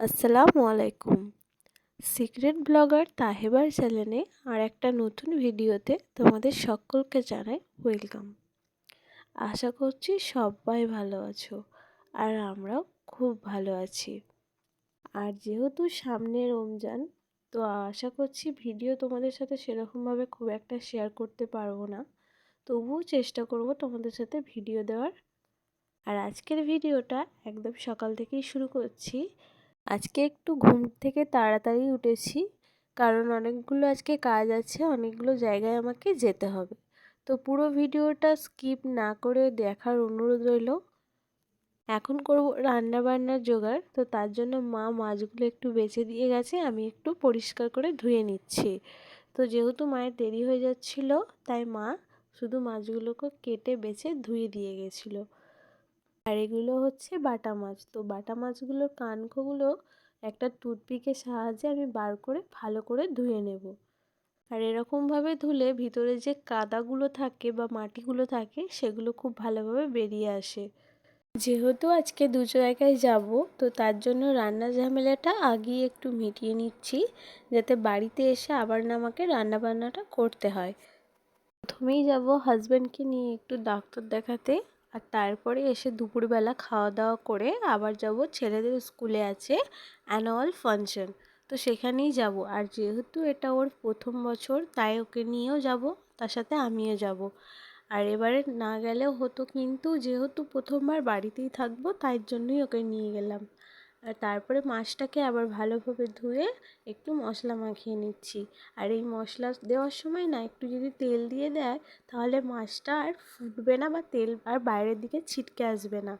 আসসালামু আলাইকুম। Secret blogger তাহেবার চ্যানেলে আর একটা নতুন ভিডিওতে তোমাদের সকলকে জানাই ওয়েলকাম। আশা করছি সবাই ভালো আছো আর আমরাও খুব ভালো আছি। আর যেহেতু সামনে রমজান, তো আশা করছি ভিডিও তোমাদের সাথে সেরকমভাবে খুব একটা শেয়ার করতে পারব না। তবুও চেষ্টা করব তোমাদের সাথে ভিডিও দেওয়ার। আর আজকের ভিডিওটা একদম সকাল থেকেই শুরু করছি। আজকে একটু ঘুম থেকে তাড়াতাড়ি উঠেছি। কারণ অনেকগুলো আজকে কাজ আছে, অনেকগুলো জায়গায় আমাকে যেতে হবে। তো পুরো ভিডিওটা স্কিপ না করে দেখার অনুরোধ রইল। এখন করব রান্না বান্নার জোগাড়। তো তার জন্য মা মাছগুলো একটু বেছে দিয়ে গেছে, আমি একটু পরিষ্কার করে ধুয়ে নিচ্ছি। তো যেহেতু মায়ের দেরি হয়ে যাচ্ছিল, তাই মা শুধু মাছগুলোকে কেটে বেছে ধুয়ে দিয়ে গেছিল। আর এগুলো হচ্ছে বাটা মাছ। তো বাটা মাছগুলোর কানকোগুলো একটা টুথপিকের সাহায্যে আমি বার করে ভালো করে ধুয়ে নেব। আর এরকমভাবে ধুলে ভিতরে যে কাদাগুলো থাকে বা মাটিগুলো থাকে সেগুলো খুব ভালোভাবে বেরিয়ে আসে। যেহেতু আজকে দু জায়গায় যাব, তো তার জন্য রান্না ঝামেলাটা আগেই একটু মিটিয়ে নিচ্ছি যাতে বাড়িতে এসে আবার না আমাকে রান্নাবান্নাটা করতে হয়। প্রথমেই যাব হাজব্যান্ডকে নিয়ে একটু ডাক্তার দেখাতে। আর তারপরে এসে দুপুরবেলা খাওয়া দাওয়া করে আবার যাব ছেলেদের স্কুলে আছে অ্যানুয়াল ফাংশন তো সেখানেই যাব। আর যেহেতু এটা ওর প্রথম বছর, তাই ওকে নিয়েও যাব, তার সাথে আমিও যাব। আর এবারে না গেলেও হতো কিন্তু, যেহেতু প্রথমবার বাড়িতেই থাকব, তাই জন্যই ওকে নিয়ে গেলাম। আর তারপরে মাছটাকে আবার ভালোভাবে ধুয়ে একটু মশলা মাখিয়ে নিচ্ছি। আর এই মশলা দেওয়ার সময় না একটু যদি তেল দিয়ে দেয়, তাহলে মাছটা আর ফুটবে না বা তেল আর বাইরের দিকে ছিটকে আসবে না।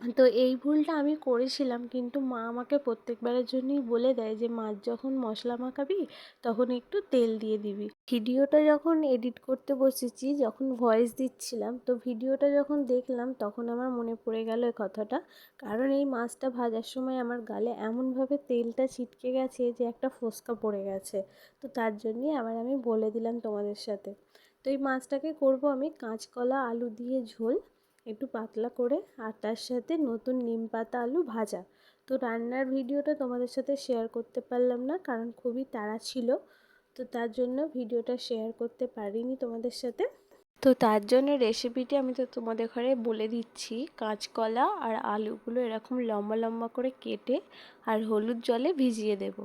তো এই ভুলটা আমি করেছিলাম। কিন্তু মা আমাকে প্রত্যেকবারের জন্যই বলে দেয় যে, মাছ যখন মশলা মাখাবি, তখন একটু তেল দিয়ে দিবি। ভিডিওটা যখন এডিট করতে বসেছি, যখন ভয়েস দিচ্ছিলাম, তো ভিডিওটা যখন দেখলাম, তখন আমার মনে পড়ে গেল এই কথাটা। কারণ এই মাছটা ভাজার সময় আমার গালে এমনভাবে তেলটা ছিটকে গেছে যে, একটা ফোসকা পড়ে গেছে। তো তার জন্যই আবার আমি বলে দিলাম তোমাদের সাথে। তো এই মাছটাকে করব আমি কাঁচকলা, আলু দিয়ে ঝোল। একটু পাতলা করে আর তার সাথে নতুন নিম পাতা, আলু ভাজা। তো রান্নার ভিডিওটা তোমাদের সাথে শেয়ার করতে পারলাম না, কারণ খুবই তাড়া ছিল। তো তার জন্য ভিডিওটা শেয়ার করতে পারিনি তোমাদের সাথে। তো তার জন্য রেসিপিটি আমি তো তোমাদের ঘরে বলে দিচ্ছি। কাঁচকলা আর আলুগুলো এরকম লম্বা লম্বা করে কেটে আর হলুদ জলে ভিজিয়ে দেব।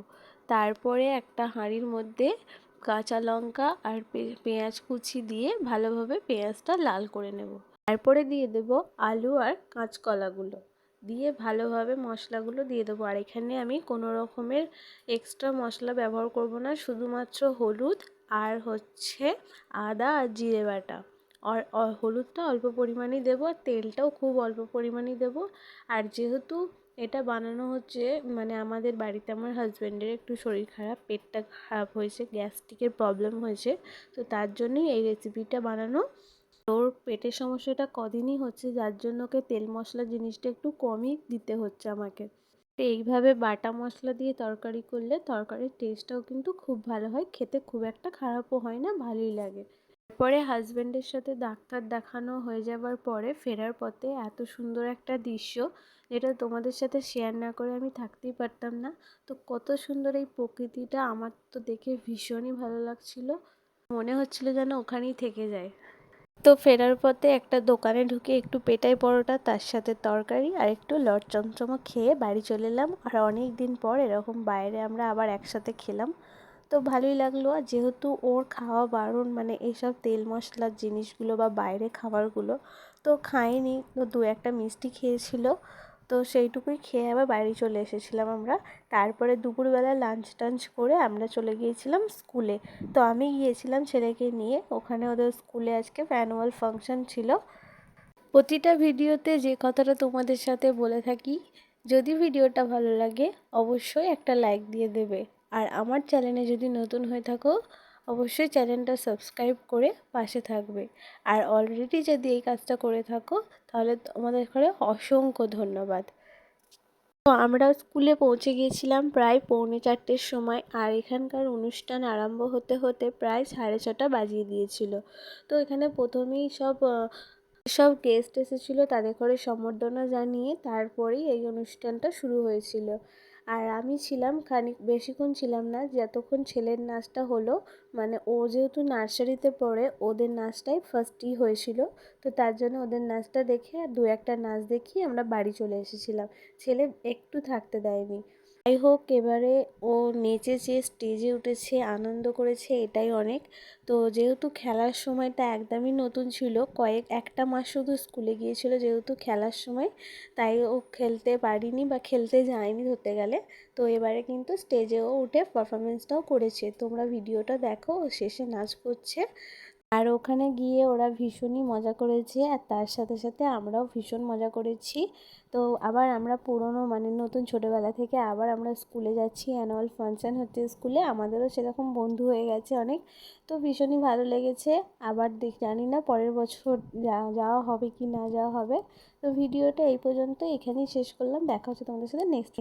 তারপরে একটা হাঁড়ির মধ্যে কাঁচা লঙ্কা আর পেঁয়াজ কুচি দিয়ে ভালোভাবে পেঁয়াজটা লাল করে নেব। তারপরে দিয়ে দেব আলু আর কাঁচকলাগুলো। দিয়ে ভালোভাবে মশলাগুলো দিয়ে দেবো। আর এখানে আমি কোনো রকমের এক্সট্রা মশলা ব্যবহার করব না। শুধুমাত্র হলুদ আর হচ্ছে আদা আর জিরে বাটা। আর হলুদটা অল্প পরিমাণেই দেবো আর তেলটাও খুব অল্প পরিমাণেই দেবো। আর যেহেতু এটা বানানো হচ্ছে মানে আমাদের বাড়িতে আমার হাজব্যান্ডের একটু শরীর খারাপ, পেটটা খারাপ হয়েছে গ্যাস্ট্রিকের প্রবলেম হয়েছে, তো তার জন্যই এই রেসিপিটা বানানো ওর পেটের সমস্যাটা কদিনই হচ্ছে, যার জন্য ওকে তেল মশলা জিনিসটা একটু কমই দিতে হচ্ছে আমাকে। তো এইভাবে বাটা মশলা দিয়ে তরকারি করলে তরকারির টেস্টটাও কিন্তু খুব ভালো হয়, খেতে খুব একটা খারাপও হয় না, ভালোই লাগে। তারপরে হাজব্যান্ডের সাথে ডাক্তার দেখানো হয়ে যাবার পরে ফেরার পথে এত সুন্দর একটা দৃশ্য, যেটা তোমাদের সাথে শেয়ার না করে আমি থাকতেই পারতাম না। তো কত সুন্দর এই প্রকৃতিটা, আমার তো দেখে ভীষণই ভালো লাগছিল। মনে হচ্ছিল যেন ওখানেই থেকে যায়। তো ফেরার পথে একটা দোকানে ঢুকে একটু পেটাই পরোটা, তার সাথে তরকারি আর একটু লট চমচমো খেয়ে বাড়ি চলে এলাম। আর অনেক দিন পর এরকম বাইরে আমরা আবার একসাথে খেলাম। তো ভালোই লাগল। আর যেহেতু ওর খাওয়া বারণ মানে এইসব তেল মশলার জিনিসগুলো বা বাইরে খাবারগুলো তো খায়নি তো দু একটা মিষ্টি খেয়েছিল। তো সেইটুকুই খেয়ে আবার বাড়ি চলে এসেছিলাম আমরা। তারপরে দুপুরবেলা লাঞ্চ টাঞ্চ করে আমরা চলে গিয়েছিলাম স্কুলে তো আমি গিয়েছিলাম ছেলেকে নিয়ে। ওখানে ওদের স্কুলে আজকে অ্যানুয়াল ফাংশন ছিল। প্রতিটা ভিডিওতে যে কথাটা তোমাদের সাথে বলে থাকি, যদি ভিডিওটা ভালো লাগে অবশ্যই একটা লাইক দিয়ে দেবে। আর আমার চ্যানেলে যদি নতুন হয়ে থাকো অবশ্যই চ্যানেলটা সাবস্ক্রাইব করে পাশে থাকবে। আর অলরেডি যদি এই কাজটা করে থাকো, তাহলে তোমাদের ঘরে অসংখ্য ধন্যবাদ। তো আমরা স্কুলে পৌঁছে গিয়েছিলাম প্রায় পৌনে চারটের সময়, আর এখানকার অনুষ্ঠান আরম্ভ হতে হতে প্রায় সাড়ে ছটা বাজিয়ে দিয়েছিল। তো এখানে প্রথমেই সব সব গেস্ট এসেছিল তাদের করে সম্বর্ধনা জানিয়ে তারপরেই এই অনুষ্ঠানটা শুরু হয়েছিল। আর আমি ছিলাম খানিক, বেশিক্ষণ ছিলাম না, যতক্ষণ ছেলের নাচটা হলো মানে ও যেহেতু নার্সারিতে পড়ে, ওদের নাচটাই ফার্স্টই হয়েছিল। তো তার জন্য ওদের নাচটা দেখে আর দু একটা নাচ দেখিয়ে আমরা বাড়ি চলে এসেছিলাম। ছেলে একটু থাকতে দেয়নি। যাই হোক, এবারে ও নেচেছে স্টেজে উঠেছে, আনন্দ করেছে, এটাই অনেক। তো যেহেতু খেলার সময়টা একদমই নতুন ছিল, কয়েক, একটা মাস শুধু স্কুলে গিয়েছিল যেহেতু খেলার সময়, তাই ও খেলতে পারিনি বা খেলতে যায়নি ধরতে গেলে। তো এবারে কিন্তু স্টেজেও উঠে পারফরমেন্সটাও করেছে। তোমরা ভিডিওটা দেখো শেষে নাচ করছে। আর ওখানে গিয়ে ওরা ভীষণই মজা করেছে, আর তার সাথে সাথে আমরাও ভীষণ মজা করেছি। তো আবার আমরা পুরনো মানে নতুন ছোটোবেলা থেকে আবার আমরা স্কুলে যাচ্ছি অ্যানুয়াল ফাংশান হচ্ছে স্কুলে, আমাদেরও সেরকম বন্ধু হয়ে গেছে অনেক। তো ভীষণই ভালো লেগেছে, আবার দেখ, জানি না পরের বছর যাওয়া হবে কি না যাওয়া হবে। তো ভিডিওটা এই পর্যন্ত এখানেই শেষ করলাম, দেখা হচ্ছে তোমাদের সাথে নেক্সট